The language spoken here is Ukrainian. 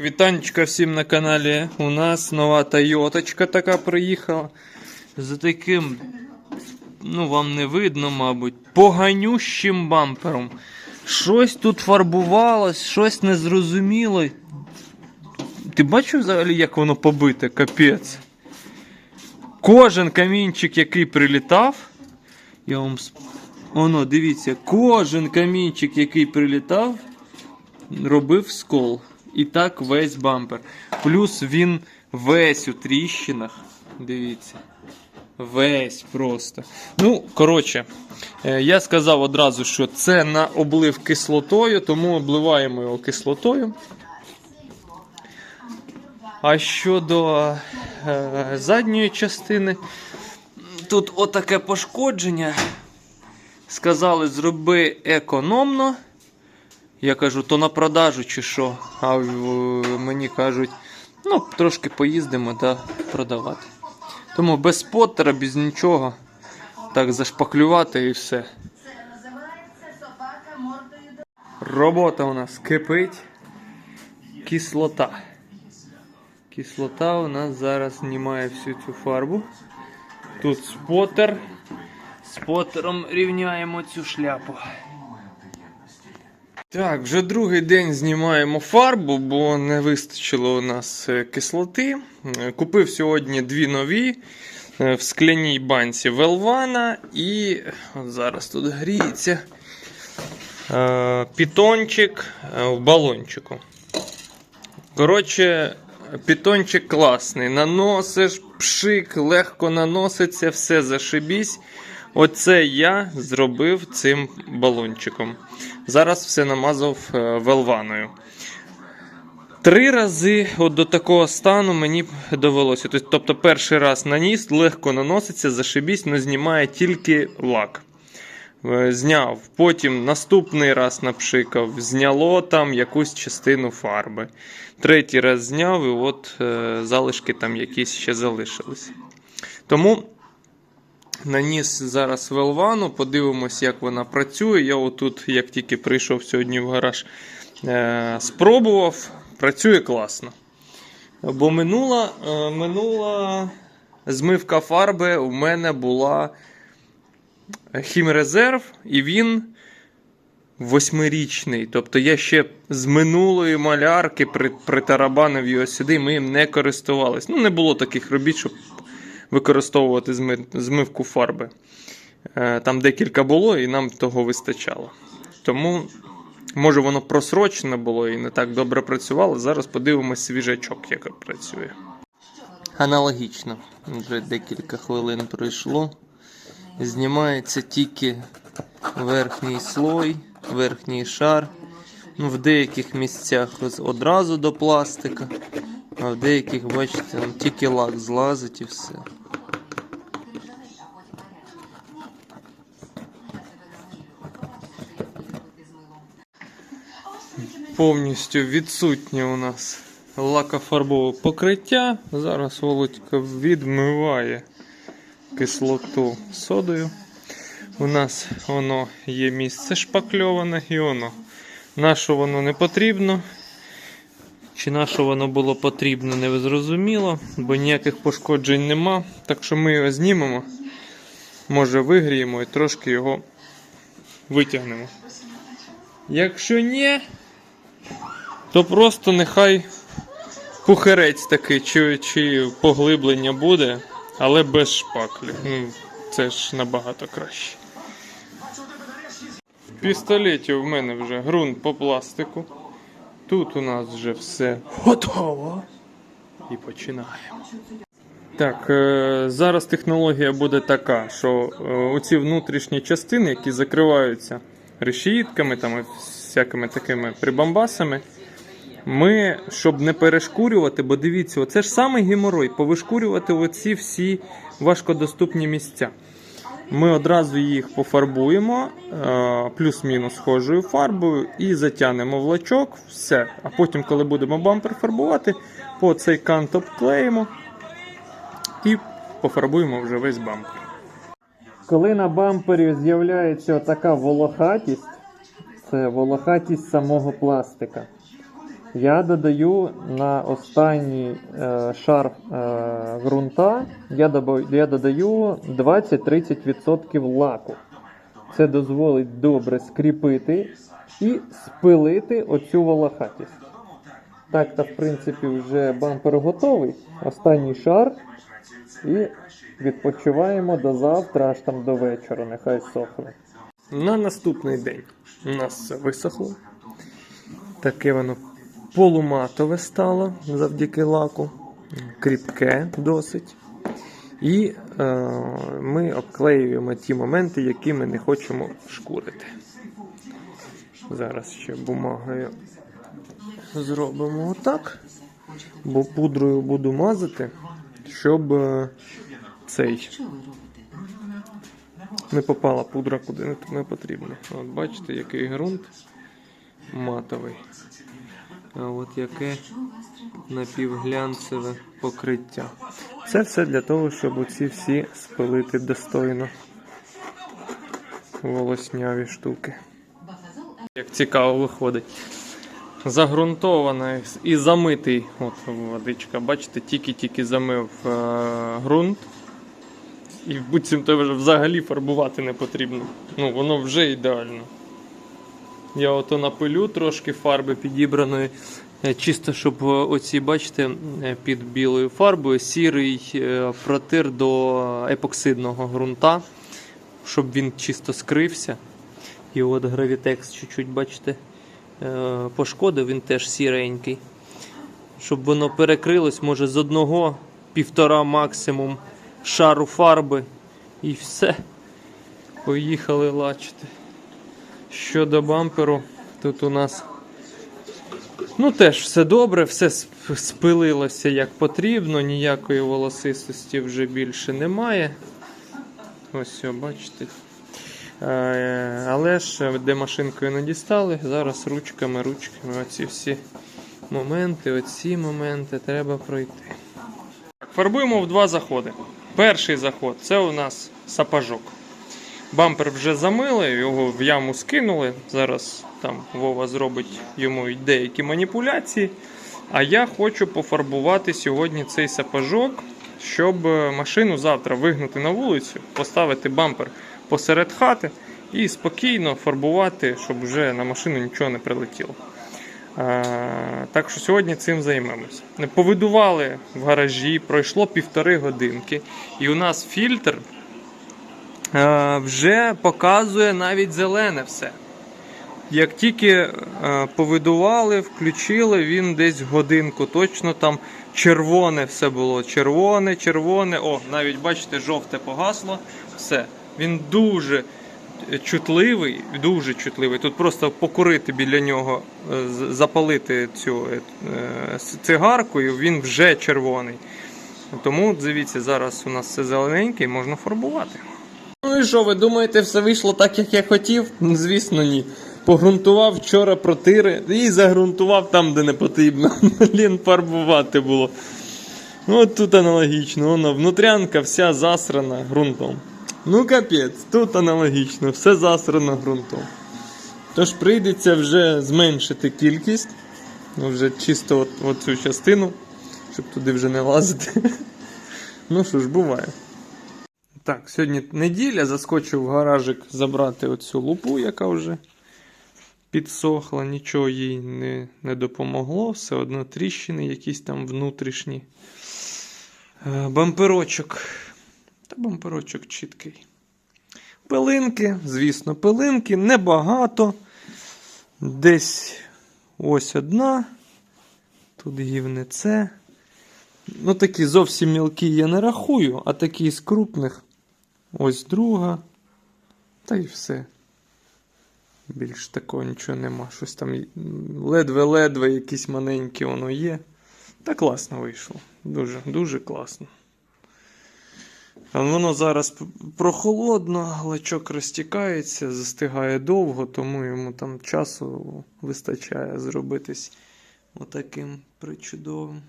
Вітанечка всім на каналі. У нас нова Тойоточка така приїхала. За таким, ну вам не видно, мабуть, поганющим бампером. Щось тут фарбувалось, щось незрозуміло. Ти бачив взагалі, як воно побите? Капець. Кожен камінчик, який прилітав, я вам Оно, дивіться, кожен камінчик, який прилітав, робив скол. І так весь бампер. Плюс він весь у тріщинах. Дивіться. Весь просто. Ну, коротше, е, я сказав одразу, що це на облив кислотою, тому обливаємо його кислотою. А щодо е, задньої частини, тут отаке пошкодження. Сказали, зроби економно. Я кажу, то на продажу чи що. А мені кажуть, ну, трошки поїздимо та продавати. Тому без споттера, без нічого. Так зашпаклювати і все. Робота у нас кипить. Кислота. Кислота у нас зараз знімає всю цю фарбу. Тут спотер. Спотером рівняємо цю шляпу. Так, вже другий день знімаємо фарбу, бо не вистачило у нас е, кислоти. Е, Купив сьогодні дві нові е, в скляній банці Велвана і от зараз тут гріється пітончик в балончику. Коротше, пітончик класний. Наносиш, пшик, легко наноситься, все зашибісь. Оце я зробив цим балончиком. Зараз все намазав е, велваною. Три рази от до такого стану мені довелося. Тобто, перший раз наніс, легко наноситься, зашибісь, але знімає тільки лак. Е, Зняв. Потім наступний раз напшикав, зняло там якусь частину фарби. Третій раз зняв, і от е, залишки там якісь ще залишились. Тому наніс зараз велвану, подивимось, як вона працює. Я отут, як тільки прийшов сьогодні в гараж, е, спробував. Працює класно. Бо минула, е, минула змивка фарби у мене була хімрезерв, і він восьмирічний. Тобто я ще з минулої малярки при, притарабанив його сюди, ми їм не користувались. Ну, не було таких робіт, щоб використовувати змивку фарби. Е, Там декілька було, і нам того вистачало. Тому, може, воно просрочене було і не так добре працювало. Зараз подивимось свіжачок, як працює. Аналогічно. Вже декілька хвилин пройшло. Знімається тільки верхній слой, верхній шар. Ну, в деяких місцях одразу до пластика, а в деяких, бачите, тільки лак злазить і все. Повністю відсутнє у нас лакофарбове покриття. Зараз Володька відмиває кислоту содою. У нас воно є місце шпакльоване і воно. На що воно не потрібно. Чи на що воно було потрібно, не зрозуміло, бо ніяких пошкоджень нема. Так що ми його знімемо, може вигріємо і трошки його витягнемо. Якщо ні, то просто нехай пухерець такий, чи, чи поглиблення буде, але без шпаклі. Ну, це ж набагато краще. В пістолеті в мене вже ґрунт по пластику. Тут у нас вже все готово. І починаємо. Так, е, зараз технологія буде така, що е, оці внутрішні частини, які закриваються решітками, там і всякими такими прибамбасами, ми, щоб не перешкурювати, бо дивіться, оце ж самий геморой, повишкурювати оці всі важкодоступні місця. Ми одразу їх пофарбуємо е, плюс-мінус схожою фарбою і затягнемо в лачок, все. А потім, коли будемо бампер фарбувати, по цей кант обклеїмо і пофарбуємо вже весь бампер. Коли на бампері з'являється така волохатість, це волохатість самого пластика. Я додаю на останній е, шар е, ґрунта, я, я додаю 20-30% лаку. Це дозволить добре скріпити і спилити оцю волохатість. Так, та в принципі вже бампер готовий. Останній шар. І відпочиваємо до завтра, аж там до вечора, нехай сохне. На наступний день у нас все висохло. Таке воно полуматове стало завдяки лаку, кріпке досить. І е, ми обклеюємо ті моменти, які ми не хочемо шкурити. Зараз ще бумагою зробимо отак, бо пудрою буду мазати, щоб е, цей не попала пудра куди не- потрібно. От бачите, який ґрунт матовий. От яке напівглянцеве покриття. Це все для того, щоб оці всі спилити достойно волосняві штуки. Як цікаво виходить. Загрунтований і замитий. От водичка, бачите, тільки-тільки замив е, ґрунт. І буцімто вже взагалі фарбувати не потрібно. Ну, воно вже ідеально. Я ото напилю трошки фарби підібраної. е, Чисто, щоб е, оці, бачите, е, під білою фарбою сірий протир до епоксидного ґрунта, щоб він чисто скрився. І от гравітекс чуть-чуть, бачите, пошкодив, він теж сіренький. Щоб воно перекрилось, може, з одного півтора максимум шару фарби. І все. Поїхали лачити. Щодо бамперу, тут у нас ну теж все добре, все спилилося як потрібно, ніякої волосистості вже більше немає. Ось все, бачите. Е, Але ж де машинкою не дістали, зараз ручками, ручками оці всі моменти, оці моменти треба пройти. Фарбуємо в два заходи. Перший заход це у нас сапожок. Бампер вже замили, його в яму скинули. Зараз там Вова зробить йому деякі маніпуляції. А я хочу пофарбувати сьогодні цей сапожок, щоб е, машину завтра вигнути на вулицю, поставити бампер посеред хати і спокійно фарбувати, щоб вже на машину нічого не прилетіло. Е, Так що сьогодні цим займемось. Повидували в гаражі, пройшло півтори годинки, і у нас фільтр вже показує навіть зелене все. Як тільки е, повидували, включили, він десь годинку точно там червоне все було. Червоне, червоне. О, навіть бачите, жовте погасло. Все. Він дуже чутливий, дуже чутливий. Тут просто покурити біля нього, е, запалити цю е, е, цигарку, і він вже червоний. Тому дивіться, зараз у нас все зелененьке і можна фарбувати. Що, ви думаєте, все вийшло так, як я хотів? Ну, Звісно, ні. Погрунтував вчора протири і загрунтував там, де не потрібно. Блін, фарбувати було. Ну, от тут аналогічно, воно внутрянка вся засрана ґрунтом. Ну капець, тут аналогічно, все засрано ґрунтом. Тож прийдеться вже зменшити кількість, ну вже чисто от, от частину, щоб туди вже не лазити. Ну що ж, буває. Так, сьогодні неділя, заскочив в гаражик забрати оцю лупу, яка вже підсохла, нічого їй не, не допомогло, все одно тріщини якісь там внутрішні. Е, Бамперочок. Та бамперочок чіткий. Пилинки, звісно, пилинки, небагато. Десь ось одна. Тут гівнице. Ну, такі зовсім мілкі я не рахую, а такі з крупних. Ось друга. Та й все. Більш такого нічого нема. Щось там ледве-ледве якісь маленькі воно є. Та класно вийшло. Дуже, дуже класно. Воно зараз прохолодно, лачок розтікається, застигає довго, тому йому там часу вистачає зробитись отаким причудовим.